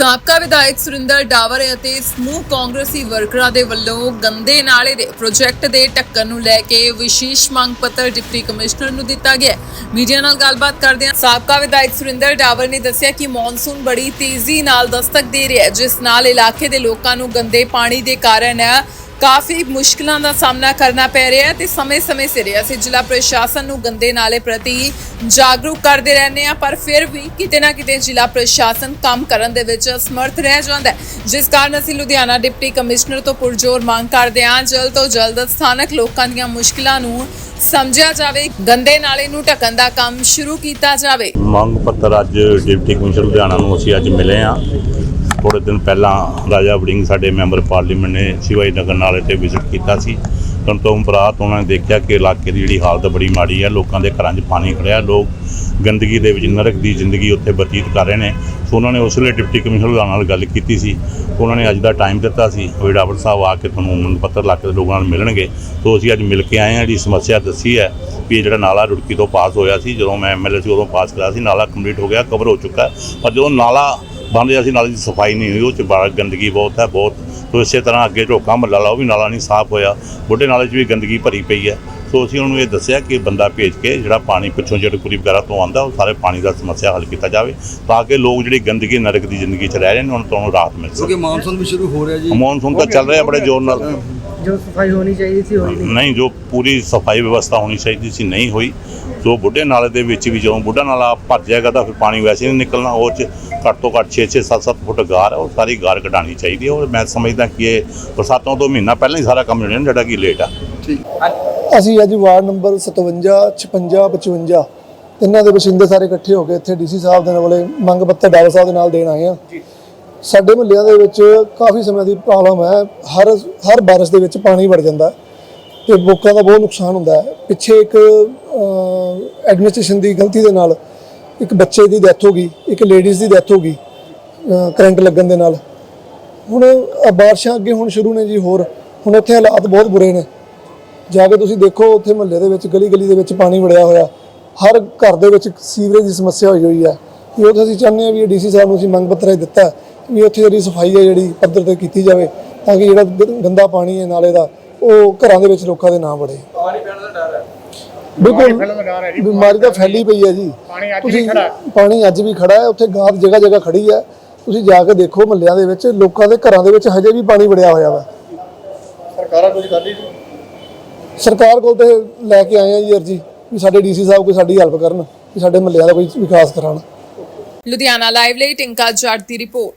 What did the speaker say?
ਸਾਬਕਾ ਵਿਧਾਇਕ ਸੁਰਿੰਦਰ ਡਾਵਰ ਅਤੇ ਸਮੂਹ ਕਾਂਗਰਸੀ ਵਰਕਰਾਂ ਦੇ ਵੱਲੋਂ ਗੰਦੇ ਨਾਲੇ ਦੇ ਪ੍ਰੋਜੈਕਟ ਦੇ ਢੱਕਣ ਨੂੰ ਲੈ ਕੇ ਵਿਸ਼ੇਸ਼ ਮੰਗ ਪੱਤਰ ਡਿਪਟੀ ਕਮਿਸ਼ਨਰ ਨੂੰ ਦਿੱਤਾ ਗਿਆ। ਮੀਡੀਆ ਨਾਲ ਗੱਲਬਾਤ ਕਰਦਿਆਂ ਸਾਬਕਾ ਵਿਧਾਇਕ ਸੁਰਿੰਦਰ ਡਾਵਰ ਨੇ ਦੱਸਿਆ ਕਿ ਮੌਨਸੂਨ ਬੜੀ ਤੇਜ਼ੀ ਨਾਲ ਦਸਤਕ ਦੇ ਰਿਹਾ ਹੈ, ਜਿਸ ਨਾਲ ਇਲਾਕੇ ਦੇ ਲੋਕਾਂ ਨੂੰ ਗੰਦੇ ਪਾਣੀ ਦੇ ਕਾਰਨ ਕਾਫੀ ਮੁਸ਼ਕਲਾਂ ਦਾ ਸਾਹਮਣਾ ਕਰਨਾ ਪੈ ਰਿਹਾ ਹੈ ਤੇ ਸਮੇਂ-ਸਮੇਂ ਸਿਰ ਅਸੀਂ ਜ਼ਿਲ੍ਹਾ ਪ੍ਰਸ਼ਾਸਨ ਨੂੰ ਗੰਦੇ ਨਾਲੇ ਪ੍ਰਤੀ ਜਾਗਰੂਕ ਕਰਦੇ ਰਹਿੰਦੇ ਆ ਪਰ ਫਿਰ ਵੀ ਕਿਤੇ ਨਾ ਕਿਤੇ ਜ਼ਿਲ੍ਹਾ ਪ੍ਰਸ਼ਾਸਨ ਕੰਮ ਕਰਨ ਦੇ ਵਿੱਚ ਅਸਮਰਥ ਰਹਿ ਜਾਂਦਾ ਜਿਸ ਕਾਰਨ ਅਸੀਂ ਲੁਧਿਆਣਾ ਡਿਪਟੀ ਕਮਿਸ਼ਨਰ ਤੋਂ ਪੁਰਜੋਰ ਮੰਗ ਕਰਦੇ ਹਾਂ, ਜਲਦ ਤੋਂ ਜਲਦ ਸਥਾਨਕ ਲੋਕਾਂ ਦੀਆਂ ਮੁਸ਼ਕਲਾਂ ਨੂੰ ਸਮਝਿਆ ਜਾਵੇ, ਗੰਦੇ ਨਾਲੇ ਨੂੰ ਢੱਕਣ ਦਾ ਕੰਮ ਸ਼ੁਰੂ ਕੀਤਾ ਜਾਵੇ। ਮੰਗ ਪੱਤਰ ਅੱਜ ਡਿਪਟੀ ਕਮਿਸ਼ਨਰ ਲੁਧਿਆਣਾ ਨੂੰ ਅਸੀਂ ਅੱਜ ਮਿਲੇ ਆ ਥੋੜੇ ਦਿਨ ਪਹਿਲਾਂ ਰਾਜਾ ਵੜਿੰਗ ਸਾਡੇ ਮੈਂਬਰ ਪਾਰਲੀਮੈਂਟ ਨੇ ਸਿਵਾਈ ਨਗਰ ਨਾਲੇ ਤੇ ਵਿਜ਼ਿਟ ਕੀਤਾ ਸੀ। ਤੋਂ ਤੋਂ ਉਹਨਾਂ ਨੇ ਦੇਖਿਆ ਕਿ ਇਲਾਕੇ ਦੀ ਜਿਹੜੀ ਹਾਲਤ ਬੜੀ ਮਾੜੀ ਹੈ, ਲੋਕਾਂ ਦੇ ਘਰਾਂ 'ਚ ਪਾਣੀ ਖੜਿਆ, ਲੋਕ ਗੰਦਗੀ ਦੇ ਵਿੱਚ ਨਰਕ ਦੀ ਜ਼ਿੰਦਗੀ ਉੱਥੇ ਬਤੀਤ ਕਰ ਰਹੇ ਨੇ। ਸੋ ਉਹਨਾਂ ਨੇ ਉਸ ਵੇਲੇ ਡਿਪਟੀ ਕਮਿਸ਼ਨਰ ਨਾਲ ਗੱਲ ਕੀਤੀ ਸੀ। ਉਹਨਾਂ ਨੇ ਅੱਜ ਦਾ ਟਾਈਮ ਦਿੱਤਾ ਸੀ। ਵੀ ਡਾਕਟਰ ਸਾਹਿਬ ਆ ਕੇ ਤੁਹਾਨੂੰ ਮੰਗ ਪੱਤਰ ਲਾ ਕੇ ਲੋਕਾਂ ਨਾਲ ਮਿਲਣਗੇ। ਸੋ ਅਸੀਂ ਅੱਜ ਮਿਲ ਕੇ ਆਏ ਹਾਂ। ਜਿਹੜੀ ਸਮੱਸਿਆ ਦੱਸੀ ਹੈ ਵੀ ਇਹ ਜਿਹੜਾ ਨਾਲਾ ਰੁੜਕੀ ਤੋਂ ਪਾਸ ਹੋਇਆ ਸੀ, ਜਦੋਂ ਮੈਂ ਐਮਐਲਏ ਸੀ ਉਦੋਂ ਪਾਸ ਕਰਾਇਆ ਸੀ। ਨਾਲਾ ਕੰਪਲੀਟ ਹੋ ਗਿਆ ਕਵਰ ਹੋ ਚੁੱਕਾ ਪਰ ਜਦੋਂ ਨਾਲਾ ਬਣ ਰਿਹਾ ਸੀ ਨਾਲੇ ਦੀ ਸਫ਼ਾਈ ਨਹੀਂ ਹੋਈ ਉਹ ਚ ਬੜਾ ਗੰਦਗੀ ਬਹੁਤ ਹੈ ਬਹੁਤ। ਸੋ ਇਸੇ ਤਰ੍ਹਾਂ ਅੱਗੇ ਢੋਕਾ ਮੱਲਾ ਲਾ ਉਹ ਵੀ ਨਾਲਾ ਨਹੀਂ ਸਾਫ਼ ਹੋਇਆ। ਬੁੱਢੇ ਨਾਲੇ 'ਚ ਵੀ ਗੰਦਗੀ ਭਰੀ ਪਈ ਹੈ। ਸੋ ਅਸੀਂ ਉਹਨੂੰ ਇਹ ਦੱਸਿਆ ਕਿ ਬੰਦਾ ਭੇਜ ਕੇ ਜਿਹੜਾ ਪਾਣੀ ਪਿੱਛੋਂ ਜਿਹੜੇ ਕੁਰੀ ਵਗੈਰਾ ਤੋਂ ਆਉਂਦਾ ਉਹ ਸਾਰੇ ਪਾਣੀ ਦਾ ਸਮੱਸਿਆ ਹੱਲ ਕੀਤਾ ਜਾਵੇ ਤਾਂ ਕਿ ਲੋਕ ਜਿਹੜੀ ਗੰਦਗੀ ਨਰਕ ਦੀ ਜ਼ਿੰਦਗੀ 'ਚ ਰਹਿ ਰਹੇ ਨੇ ਉਹਨਾਂ ਤੋਂ ਰਾਹਤ ਮਿਲ ਕਿਉਂਕਿ ਸਕੇ ਮਾਨਸੂਨ ਵੀ ਸ਼ੁਰੂ ਹੋ ਰਿਹਾ ਜੀ। ਮੌਨਸੂਨ ਤਾਂ ਚੱਲ ਰਿਹਾ ਬੜੇ ਜ਼ੋਰ ਨਾਲ। ਜੋ ਸਫ਼ਾਈ ਹੋਣੀ ਚਾਹੀਦੀ ਸੀ ਹੋਈ ਨਹੀਂ। ਨਹੀਂ ਜੋ ਪੂਰੀ ਸਫ਼ਾਈ ਵਿਵਸਥਾ ਹੋਣੀ ਚਾਹੀਦੀ ਸੀ ਨਹੀਂ ਹੋਈ। ਸੋ ਬੁੱਢੇ ਨਾਲੇ ਦੇ ਵਿੱਚ ਵੀ ਜਦੋਂ ਬੁੱਢਾ ਨਾਲਾ ਭਰ ਜਾਏਗਾ ਤਾਂ ਫਿਰ ਪਾਣੀ ਵੈਸੇ ਨਹੀਂ ਨਿਕਲਣਾ ਉਹ ਚ ਘੱਟ ਤੋਂ ਘੱਟ 6-6 7-7 ਫੁੱਟ ਗਾਰ ਹੈ ਉਹ ਸਾਰੀ ਗਾਰ ਕਢਾਣੀ ਚਾਹੀਦੀ ਹੈ। ਔਰ ਮੈਂ ਸਮਝਦਾ ਕਿ ਇਹ ਬਰਸਾਤਾਂ ਤੋਂ ਮਹੀਨਾ ਪਹਿਲਾਂ ਹੀ ਸਾਰਾ ਕੰਮ ਜਿਹੜਾ ਜਿਹੜਾ ਕਿ ਲੇਟ ਆ। ਅਸੀਂ ਅੱਜ ਵਾਰਡ ਨੰਬਰ 57 56 55 ਤਿੰਨਾਂ ਦੇ ਵਸਿੰਦੇ ਸਾਰੇ ਇਕੱਠੇ ਹੋ ਕੇ ਇੱਥੇ ਡੀਸੀ ਸਾਹਿਬ ਦੇ ਨਾਲ ਮੰਗ ਪੱਤਰ ਡਾਇਰ ਸਾਹਿਬ ਦੇ ਨਾਲ ਦੇਣ ਆਏ ਆ ਸਾਡੇ ਮੁਹੱਲਿਆਂ ਦੇ ਵਿੱਚ ਕਾਫੀ ਸਮੇਂ ਦੀ ਪ੍ਰੋਬਲਮ ਹੈ। ਹਰ ਹਰ ਬਾਰਿਸ਼ ਦੇ ਵਿੱਚ ਪਾਣੀ ਵੜ ਜਾਂਦਾ ਹੈ ਤੇ ਲੋਕਾਂ ਦਾ ਬਹੁਤ ਨੁਕਸਾਨ ਹੁੰਦਾ ਹੈ। ਪਿੱਛੇ ਇੱਕ ਐਡਮਿਨਿਸਟ੍ਰੇਸ਼ਨ ਦੀ ਗਲਤੀ ਦੇ ਨਾਲ ਇੱਕ ਬੱਚੇ ਦੀ ਡੈਥ ਹੋ ਗਈ, ਇੱਕ ਲੇਡੀਜ਼ ਦੀ ਡੈਥ ਹੋ ਗਈ ਕਰੰਟ ਲੱਗਣ ਦੇ ਨਾਲ। ਹੁਣ ਬਾਰਿਸ਼ਾਂ ਅੱਗੇ ਹੁਣ ਸ਼ੁਰੂ ਨੇ ਜੀ ਹੋਰ। ਹੁਣ ਉੱਥੇ ਹਾਲਾਤ ਬਹੁਤ ਬੁਰੇ ਨੇ। ਜਾ ਕੇ ਤੁਸੀਂ ਦੇਖੋ ਉੱਥੇ ਮਹੱਲੇ ਦੇ ਵਿੱਚ ਗਲੀ ਗਲੀ ਦੇ ਵਿੱਚ ਪਾਣੀ ਵੜਿਆ ਹੋਇਆ। ਹਰ ਘਰ ਦੇ ਵਿੱਚ ਸੀਵਰੇਜ ਦੀ ਸਮੱਸਿਆ ਹੋਈ ਹੋਈ ਹੈ। ਕਿ ਉੱਥੇ ਅਸੀਂ ਚਾਹੁੰਦੇ ਹਾਂ ਵੀ ਡੀਸੀ ਸਾਹਿਬ ਨੂੰ ਅਸੀਂ ਮੰਗ ਪੱਤਰ ਦਿੱਤਾ ਵੀ ਉੱਥੇ ਜਿਹੜੀ ਸਫ਼ਾਈ ਹੈ ਜਿਹੜੀ ਪੱਧਰ ਤੇ ਕੀਤੀ ਜਾਵੇ ਤਾਂ ਕਿ ਜਿਹੜਾ ਗੰਦਾ ਪਾਣੀ ਹੈ ਨਾਲੇ ਦਾ ਉਹ ਘਰਾਂ ਦੇ ਵਿੱਚ ਲੋਕਾਂ ਦੇ ਨਾ ਵੜੇ। ਪਾਣੀ ਪੈਣ ਦਾ ਡਰ ਹੈ ਬਿਲਕੁਲ ਬਿਮਾਰੀ ਤਾਂ ਫੈਲੀ ਪਈ ਹੈ ਜੀ। ਪਾਣੀ ਅੱਜ ਵੀ ਖੜਾ ਪਾਣੀ ਅੱਜ ਵੀ ਖੜਾ ਹੈ ਉੱਥੇ ਗਾਦ ਜਗ੍ਹਾ ਜਗ੍ਹਾ ਖੜੀ ਹੈ। ਤੁਸੀਂ ਜਾ ਕੇ ਦੇਖੋ ਮਹੱਲਿਆਂ ਦੇ ਵਿੱਚ ਲੋਕਾਂ ਦੇ ਘਰਾਂ ਦੇ ਵਿੱਚ ਹਜੇ ਵੀ ਪਾਣੀ ਵੜਿਆ ਹੋਇਆ ਵਾ। ਸਰਕਾਰ ਕੋਲ ਤੇ ਲੈ ਕੇ ਆਏ ਆ ਜੀ ਅਰਜੀ ਵੀ ਸਾਡੇ ਡੀਸੀ ਸਾਹਿਬ ਕੋਈ ਸਾਡੀ ਹੈਲਪ ਕਰਨ ਵੀ ਸਾਡੇ ਮਹੱਲਿਆਂ ਦਾ ਕੋਈ ਵਿਕਾਸ ਕਰਾਉਣ। ਲੁਧਿਆਣਾ ਲਾਈਵ ਲਈ ਟਿੰਕਾ ਜੱਟ ਦੀ ਰਿਪੋਰਟ।